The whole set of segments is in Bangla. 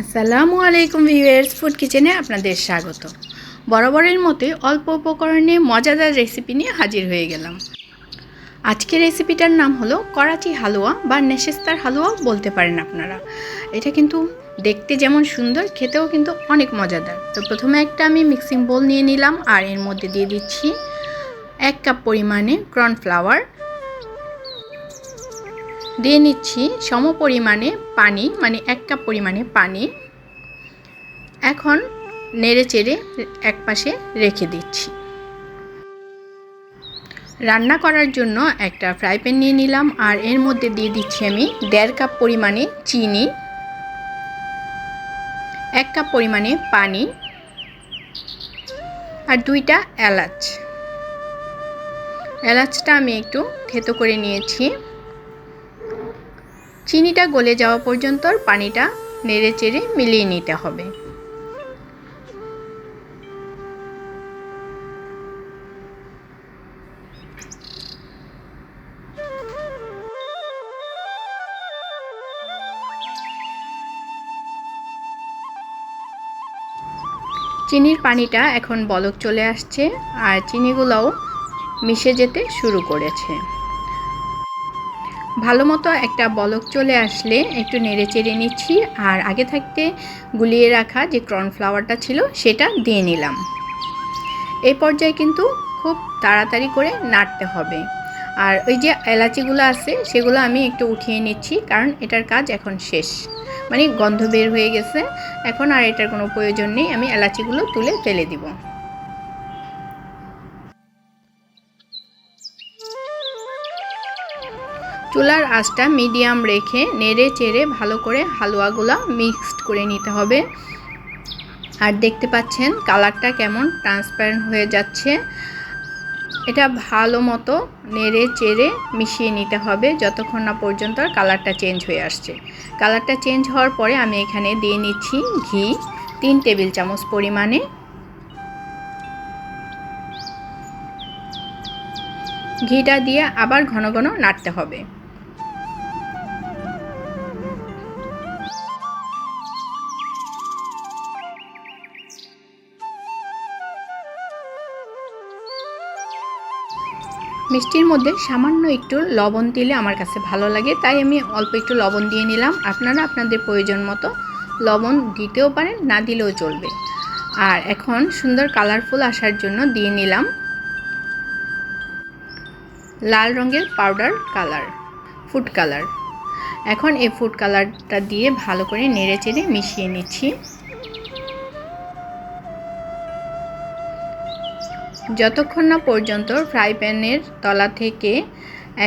আসসালামু আলাইকুম ভিউয়ার্স, ফুড কিচেনে আপনাদের স্বাগত। বরাবরের মতে অল্প উপকরণে মজাদার রেসিপি নিয়ে হাজির হয়ে গেলাম। আজকের রেসিপিটার নাম হলো করাচি হালুয়া বা নেশেস্তার হালুয়া বলতে পারেন আপনারা। এটা কিন্তু দেখতে যেমন সুন্দর, খেতেও কিন্তু অনেক মজাদার। তো প্রথমে একটা আমি মিক্সিং বোল নিয়ে নিলাম আর এর মধ্যে দিয়ে দিচ্ছি এক কাপ পরিমাণে কর্নফ্লাওয়ার। দিয়ে নিচ্ছি সম পরিমাণে পানি মানে এক কাপ পরিমাণে পানি। এখন নেড়ে চেড়ে এক পাশে রেখে দিচ্ছি। রান্না করার জন্য একটা ফ্রাই প্যান নিয়ে নিলাম আর এর মধ্যে দিয়ে দিচ্ছি আমি দেড় কাপ পরিমাণে চিনি, এক কাপ পরিমাণে পানি আর দুইটা এলাচ। এলাচটা আমি একটু থেতো করে নিয়েছি। চিনিটা গলে যাওয়া পর্যন্ত পানিটা নেড়ে চেড়ে মিলিয়ে নিতে হবে। চিনির পানিটা এখন বলক চলে আসছে আর চিনিগুলোও মিশে যেতে শুরু করেছে। ভালো মতো একটা বলক চলে আসলে একটু নেড়ে চেড়ে নিচ্ছি আর আগে থাকতে গুলিয়ে রাখা যে কর্নফ্লাওয়ারটা ছিল সেটা দিয়ে নিলাম। এই পর্যায়ে কিন্তু খুব তাড়াতাড়ি করে নাড়তে হবে। আর ওই যে এলাচিগুলো আছে সেগুলো আমি একটু উঠিয়ে নিচ্ছি কারণ এটার কাজ এখন শেষ। মানে গন্ধ বের হয়ে গেছে। এখন আর এটার কোনো প্রয়োজন নেই। আমি এলাচিগুলো তুলে ফেলে দিব। চুলার আঁচটা মিডিয়াম রেখে নেড়ে চেড়ে ভালো করে হালুয়াগুলো মিক্সড করে নিতে হবে। আর দেখতে পাচ্ছেন কালারটা কেমন ট্রান্সপারেন্ট হয়ে যাচ্ছে। এটা ভালো মতো নেড়ে চেড়ে মিশিয়ে নিতে হবে যতক্ষণ না পর্যন্ত কালারটা চেঞ্জ হয়ে আসছে। কালারটা চেঞ্জ হওয়ার পরে আমি এখানে দিয়ে নিচ্ছি ঘি, তিন টেবিল চামচ পরিমাণে। ঘিটা দিয়ে আবার ঘন ঘন নাড়তে হবে। মিষ্টির মধ্যে সামান্য একটু লবণ দিলে আমার কাছে ভালো লাগে, তাই আমি অল্প একটু লবণ দিয়ে নিলাম। আপনারা আপনাদের প্রয়োজন মতো লবণ দিতেও পারেন, না দিলেও চলবে। আর এখন সুন্দর কালারফুল আসার জন্য দিয়ে নিলাম লাল রঙের পাউডার কালার, ফুড কালার। এখন এই ফুড কালারটা দিয়ে ভালো করে নেড়ে চেড়ে মিশিয়ে নিচ্ছি। যতক্ষণ না পর্যন্ত ফ্রাই প্যানের তলা থেকে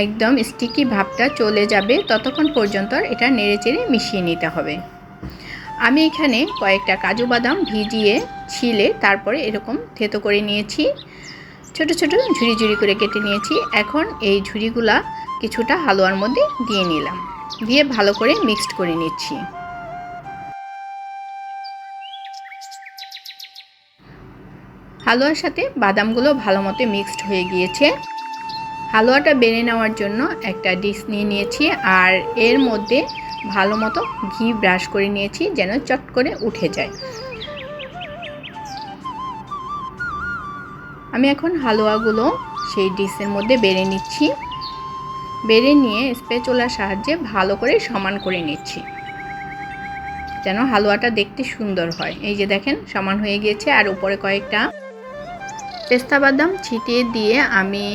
একদম স্টিকি ভাবটা চলে যাবে, ততক্ষণ পর্যন্ত এটা নেড়ে চেড়ে মিশিয়ে নিতে হবে। আমি এখানে কয়েকটা কাজু বাদাম ভিজিয়ে ছিলে তারপরে এরকম থেতো করে নিয়েছি। ছোট ছোট ঝুড়ি ঝুড়ি করে কেটে নিয়েছি। এখন এই ঝুড়িগুলা কিছুটা হালুয়ার মধ্যে দিয়ে নিলাম। দিয়ে ভালো করে মিক্সড করে নিচ্ছি। হালুয়ার সাথে বাদামগুলো ভালো মতো মিক্সড হয়ে গিয়েছে। হালুয়াটা বেড়ে নেওয়ার জন্য একটা ডিশ নিয়ে নিয়েছি আর এর মধ্যে ভালো মতো ঘি ব্রাশ করে নিয়েছি যেন চট করে উঠে যায়। আমি এখন হালুয়াগুলো সেই ডিশের মধ্যে বেড়ে নিচ্ছি। বেড়ে নিয়ে স্পেচোলার সাহায্যে ভালো করে সমান করে নিচ্ছি। যেন হালুয়াটা দেখতে সুন্দর হয়। এই যে দেখেন, সমান হয়ে গিয়েছে আর উপরে কয়েকটা পেস্তা বাদাম ছিটিয়ে দিয়ে আমি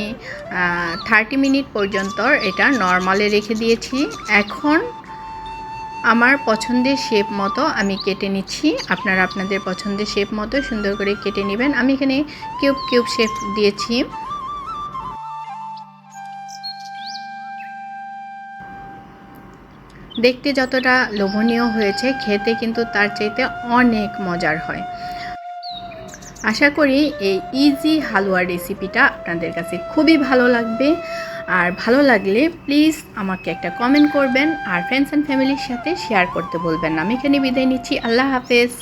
থার্টি মিনিট পর্যন্ত এটা নর্মালে রেখে দিয়েছি। এখন আমার পছন্দের শেপ মতো আমি কেটে নিচ্ছি। আপনারা আপনাদের পছন্দের শেপ মতো সুন্দর করে কেটে নেবেন। আমি এখানে কিউব কিউব শেপ দিয়েছি। দেখতে যতটা লোভনীয় হয়েছে, খেতে কিন্তু তার চাইতে অনেক মজার হয়। আশা করি এই ইজি হালুয়া রেসিপিটা আপনাদের কাছে খুবই ভালো লাগবে। আর ভালো লাগলে প্লিজ আমাকে একটা কমেন্ট করবেন আর ফ্রেন্ডস অ্যান্ড ফ্যামিলির সাথে শেয়ার করতে বলবেন আমি এখানে বিদায় নিচ্ছি। আল্লাহ হাফেজ।